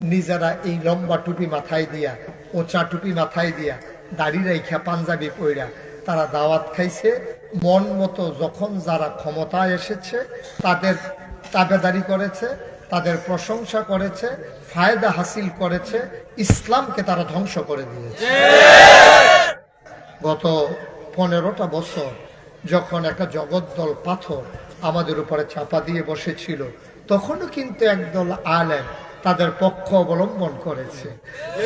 নিজেরা এই লম্বা টুপি মাথায় দিয়া, ওচা টুপি মাথায় দিয়া দাড়ি রাইখা পাঞ্জাবি পইরা তারা দাওয়াত খাইছে। মন মতো যখন যারা ক্ষমতায় এসেছে, তাদের তাবেদারি করেছে, তাদের প্রশংসা করেছে, ফায়দা হাসিল করেছে, ইসলামকে তারা ধ্বংস করে দিয়েছে। গত পনেরোটা বছর যখন একটা জগদ্দল পাথর আমাদের উপরে চাপা দিয়ে বসেছিল, তখনও কিন্তু একদল আলেম তাদের পক্ষ অবলম্বন করেছে।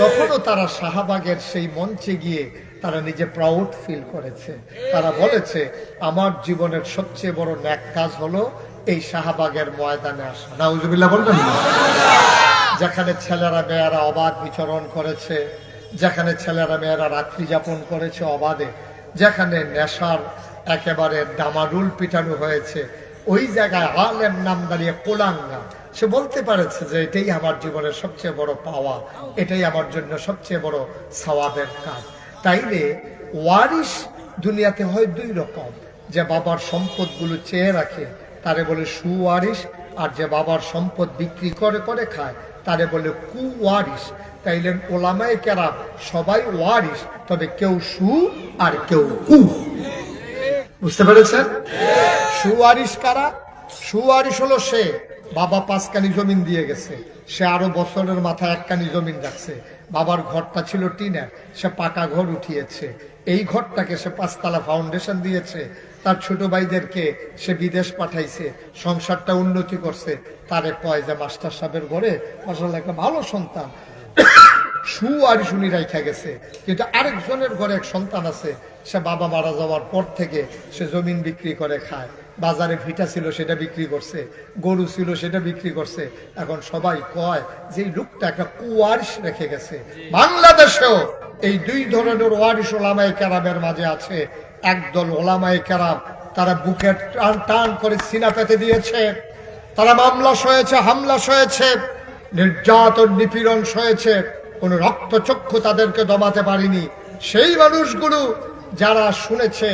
তখনও তারা শাহবাগের সেই মঞ্চে গিয়ে তারা নিজে প্রাউড ফিল করেছে। তারা বলেছে, আমার জীবনের সবচেয়ে বড় ন্যাক কাজ হলো এই শাহবাগের ময়দানে আসা। নাউজুবিল্লাহ বলবেন যেখানে ছেলেরা, মেয়েরা অবাধ বিচরণ করেছে, যেখানে ছেলেরা, মেয়েরা রাত্রি যাপন করেছে অবাধে, যেখানে নেশার একেবারে ডামাডুল পিটানো হয়েছে ওই জায়গায় আলেম নাম দাঁড়িয়ে কোলাঙ্গা। সে বলতে পারেছে যে এটাই আমার জীবনের সবচেয়ে বড় পাওয়া, এটাই আমার জন্য সবচেয়ে বড় সওয়াবের কাজ। তাইলে ওয়ারিশ দুনিয়াতে হয় দুই রকম। যে বাবার সম্পদগুলো চেয়ে রাখে, তারে বলে সুওয়ারিশ, আর যে বাবার সম্পদ বিক্রি করে করে খায়, তারে বলে কু কুওয়ারিশ। তাইলে ওলামায় কেরা সবাই ওয়ারিশ, তবে কেউ সু আর কেউ কু। বুঝতে পেরেছেন? সুওয়ারিশ কারা? সুয়ারিশ হলো সে, বাবা পাঁচকানি জমিন দিয়ে গেছে। সে আরও বছরের মাথায় একখানি জমিন রাখছে। বাবার ঘরটা ছিল টিনের, সে পাকা ঘর উঠিয়েছে। এই ঘরটাকে সে পাঁচতলা ফাউন্ডেশন দিয়েছে। তার ছোট ভাইদেরকে সে বিদেশ পাঠাইছে, সংসারটা উন্নতি করছে। তারে কয় যে মাস্টার সাহেবের ঘরে আসলে একটা ভালো সন্তান। সু আর শুনি রাইখা গেছে। কিন্তু আরেকজনের ঘরে এক সন্তান আছে, সে বাবা মারা যাওয়ার পর থেকে সে জমিন বিক্রি করে খায়। বাজারে ভিটা ছিল, সেটা বিক্রি করছে, গরু ছিল, সেটা বিক্রি করছে। এখন সবাই কয় যে লোকটা একটা কুয়ারিশ রেখে গেছে। বাংলাদেশেও এই দুই ধরনের ওয়ারিশ ওলামাই ক্যারামের মাঝে আছে। একদল ওলামাই ক্যারাম তারা বুকে টান টান করে সিনা পেতে দিয়েছে। তারা মামলা সয়েছে, হামলা সয়েছে, নির্যাতন, নিপীড়ন সয়েছে। কোন রক্তচক্ষু তাদেরকে দমাতে পারেনি। সেই মানুষগুলো যারা শুনেছে,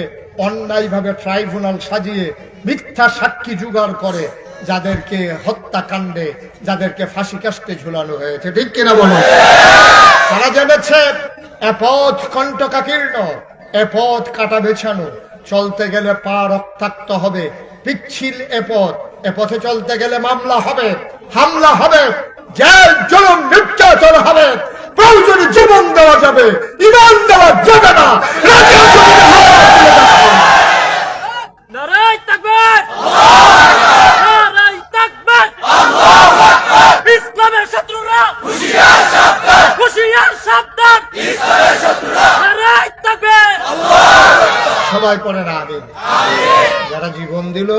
অন্যায়ভাবে ট্রাইব্যুনাল সাজিয়ে মিথ্যা সাক্ষী জোগাড় করে যাদেরকে হত্যাকাণ্ডে, যাদেরকে ফাঁসি কাস্টে ঝুলানো হয়েছে। ঠিক কিনা বলো? তারা জেনেছে এ পথ কণ্টকাকীর্ণ এ পথ কাটা বেছানো, চলতে গেলে পা রক্তাক্ত হবে, পিচ্ছিল এ পথ এ পথে চলতে গেলে মামলা হবে, হামলা হবে, জেল জুলুম নির্যাতন হবে, প্রয়োজনে জীবন দেওয়া যাবে, ইমান দেওয়া যাবে। সবাই পড়ে না আমিন যারা জীবন দিল,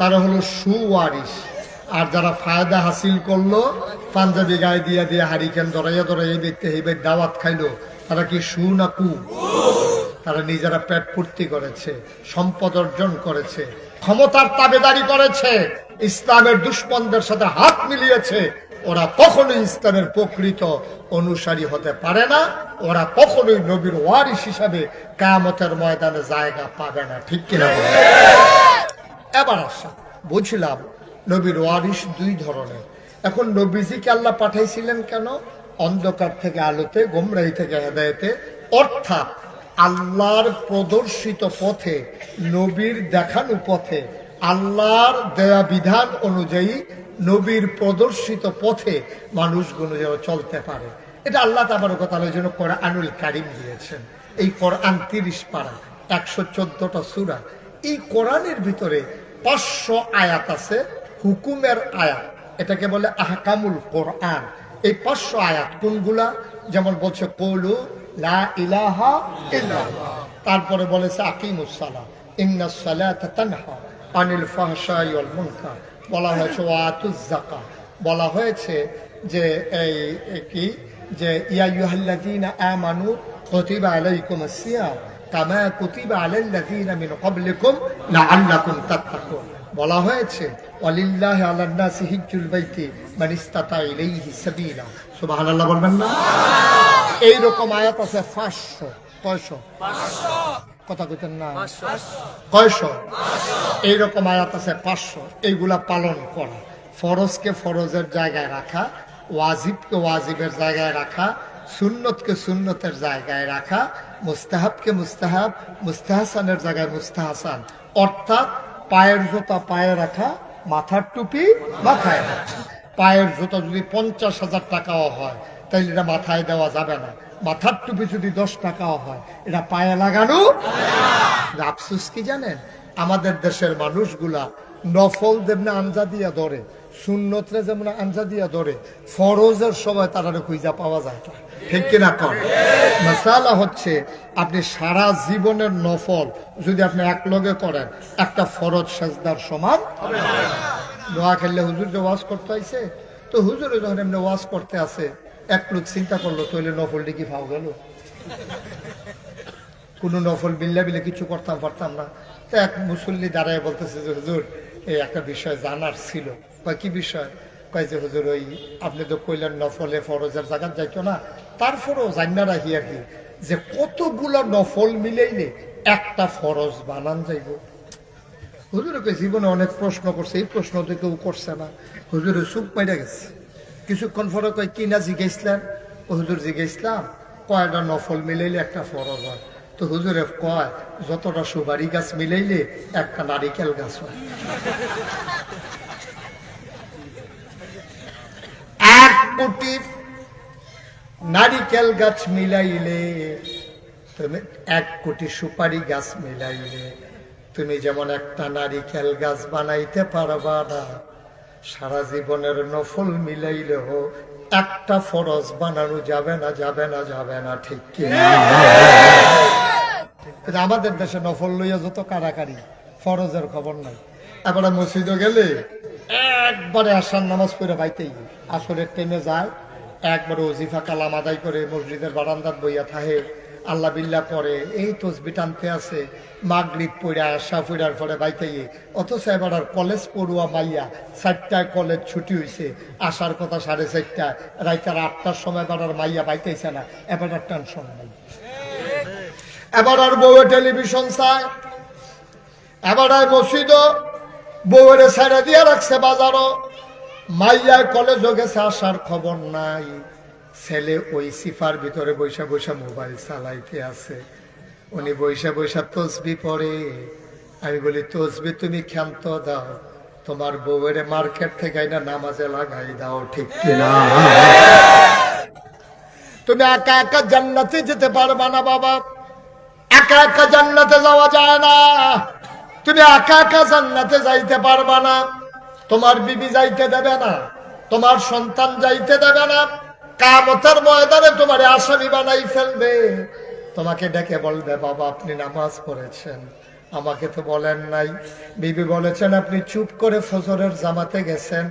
তারা হলো সুওয়ারিস আর যারা ফায়দা হাসিল করল, পাঞ্জাবি গায়ে দিয়ে দিয়ে হারিকেন ধরাইয়া এই ব্যক্তি এই দাওয়াত খাইলো, তারা কি সু না কু? তারা নিজেরা পেট পূর্তি করেছে, সম্পদ অর্জন করেছে, ক্ষমতার তাবেদারি করেছে, ইসলামের দুশ্মনদের সাথে হাত মিলিয়েছে ওরা কখনোই ইসলামের প্রকৃত অনুসারী হতে পারে না, ওরা কখনোই নবীর ওয়ারিস হিসাবে কামতের ময়দানে জায়গা পাবে না, ঠিক কিনা এবার আসা, বুঝলাম নবীর ওয়ারিস দুই ধরনের। এখন নবীজিকে আল্লাহ পাঠাইছিলেন কেন? অন্ধকার থেকে আলোতে গোমরাই থেকে হেদায়েতে। অর্থাৎ আল্লাহর প্রদর্শিত পথে, নবীর দেখানো পথে, আল্লাহর দেয়া বিধান অনুযায়ী নবীর প্রদর্শিত পথে মানুষগুলো যেন চলতে পারে। এটা আল্লাহ তাবার কথা জন্য কোরআনুল কারিম দিয়েছেন। এই কোরআন তিরিশ পারা, একশো চোদ্দটা সুরা, এই কোরআনের ভিতরে পাঁচশো আয়াত আছে, হুকুমের আয়াত। এটাকে বলে আহকামুল কোরআন। এই পাঁচশো আয়াত কোনগুলা? যেমন বলছে, কৌলু লা ইলাহা তারপরে বলেছে আকিমুসালা ইন্না সালাতা তানহা আনিল ওয়াল মুনকার। বলা হয়েছে ওয়াতুজ যাকাত বলা হয়েছে যে এই কি? যে ইয়া ইউহাল্লাযীনা আমানু কুতিবা আলাইকুমুস সিয়াম কামা কুতিবা আলাল লাযীনা মিন ক্বাবলিকুম লাআল্লাকুম তাত্তাকুন। বলা হয়েছে ওয়ালিল্লাহি আলান নাসি হিজ্জুল বাইতি মান ইসতাতা ইলাইহি সাবিলা। সুবহানাল্লাহ বলবেন না? এই রকম আয়াত আছে 500 কয়শো কথা কইতেন না। কয়শো? এইরকম আয়াত আছে পাঁচশো। এইগুলা পালন করা। ফরজকে ফরজের জায়গায় রাখা ওয়াজিবকে ওয়াজিবের জায়গায় রাখা সুন্নতকে সুন্নতের জায়গায় রাখা মুস্তাহাবকে মুস্তাহাব মুস্তাহাসানের জায়গায় মুস্তাহাসান। অর্থাৎ পায়ের জুতা পায়ে রাখা মাথার টুপি মাথায় রাখা। পায়ের জুতা যদি পঞ্চাশ হাজার টাকাও হয় তাহলে এটা মাথায় দেওয়া যাবে না। মাথার টুপি যদি দশ টাকাও হয় এটা পায়ে লাগানো? আফসুস কি জানেন? আমাদের দেশের মানুষগুলা নফল যেমন আঞ্জা দিয়া ধরে সুন্নতরে যেমন আঞ্জা দিয়া ধরে ফরজের সময় তারা খুঁজা পাওয়া যায় না। ঠিক কিনা কর মশালা হচ্ছে আপনি সারা জীবনের নফল যদি আপনি এক লগে করেন একটা ফরজ সেজদার সমান দোয়া খেললে হুজুর যে ওয়াজ করতে আইছে তো হুজুরে যখন এমনি ওয়াজ করতে আসে এক লোক চিন্তা করল, তৈলে নফল কি পাও গেল। কোনো নফল বিল্লা বিলে কিছু করতাম, পারতাম না। তো এক মুসল্লি দাঁড়ায় বলতেছে যে, হুজুর, এই একটা বিষয় জানার ছিল। কয়, কি বিষয়? কয় যে, হুজুর, ওই আপনি তো কইলেন নফলে ফরজের জায়গা যাইতো না। তারপরেও জান্না রাখি আর কি, যে কতগুলো নফল মিলেইলে একটা ফরজ বানান যাইব। হুজুরকে জীবনে অনেক প্রশ্ন করছে, এই প্রশ্ন তো কেউ করছে না। হুজুরে চুপ মাইরা গেছে। কিছুক্ষণ পরে কয়, কি না জিজ্ঞেসলেন? ও হুজুর জিজ্ঞেসলাম কয়টা নফল মিলাইলে একটা ফরজ হয়। তো হুজুরে কয়, যতটা সুপারি গাছ মিলাইলে একটা নারিকেল গাছ হয়। এক কোটি নারিকেল গাছ মিলাইলে, তুমি এক কোটি সুপারি গাছ মিলাইলে, তুমি যেমন একটা নারিকেল গাছ বানাইতে পারবা না। সারা জীবনের নফল মিলাইলেও একটা ফরজ বানানো যাবে না যাবে না যাবে না, ঠিক কি আমাদের দেশে নফল লইয়া যত কারাকারি, ফরজের খবর নাই। এবারে মসজিদে গেলে একবারে আসার নামাজ পড়ে বাইতেই, আসরের ট্রেনে যায়, একবারে ওজিফা কালাম আদায় করে মসজিদের বারান্দাত বইয়া থাহে আল্লাহ বিল্লাহ পরে এই তসবি টানতে আছে, মাগরিব পড়া আসা পড়ার পরে বাইতেই, অথচ এবার আর কলেজ পড়ুয়া মাইয়া চারটায় কলেজ ছুটি হয়েছে আসার কথা সাড়ে চারটায় রাইতার আটটার সময় এবার আর মাইয়া বাইতেছে না, এবার আর টেনশন নাই। এবার আর বউয়ে টেলিভিশন চায়, এবার আর মসজিদ বউয়ের ছেড়ে দিয়ে রাখছে বাজারও, মাইয়ায় কলেজও গেছে, আসার খবর নাই। ছেলে ওই সিফার ভিতরে বৈশা বৈশা মোবাইল চালাইতে আছে। উনি বৈশা বৈশা তসবি পড়ে। আমি বলি, তসবি তুমি ক্ষান্ত দাও। তোমার বউয়ের মার্কেট থেকে আইনা নামাজে লাগাই দাও, ঠিক কিনা? তুমি একা একা জান্নাতে যেতে পারবা না বাবা। একা একা জান্নাতে যাওয়া যায় না। তুমি একা একা জান্নাতে যাইতে পারবা না। তোমার বিবি যাইতে দেবে না। তোমার সন্তান যাইতে দেবে না। কামতের ময়দানে তোমার আসামি বানাই ফেলবে। তোমাকে ডেকে বলবে, বাবা, আপনি নামাজ পড়েছেন। আমাকে তো বলেন নাই। বিবি বলেছেন, আপনি চুপ করে ফজরের জামাতে গেছেন।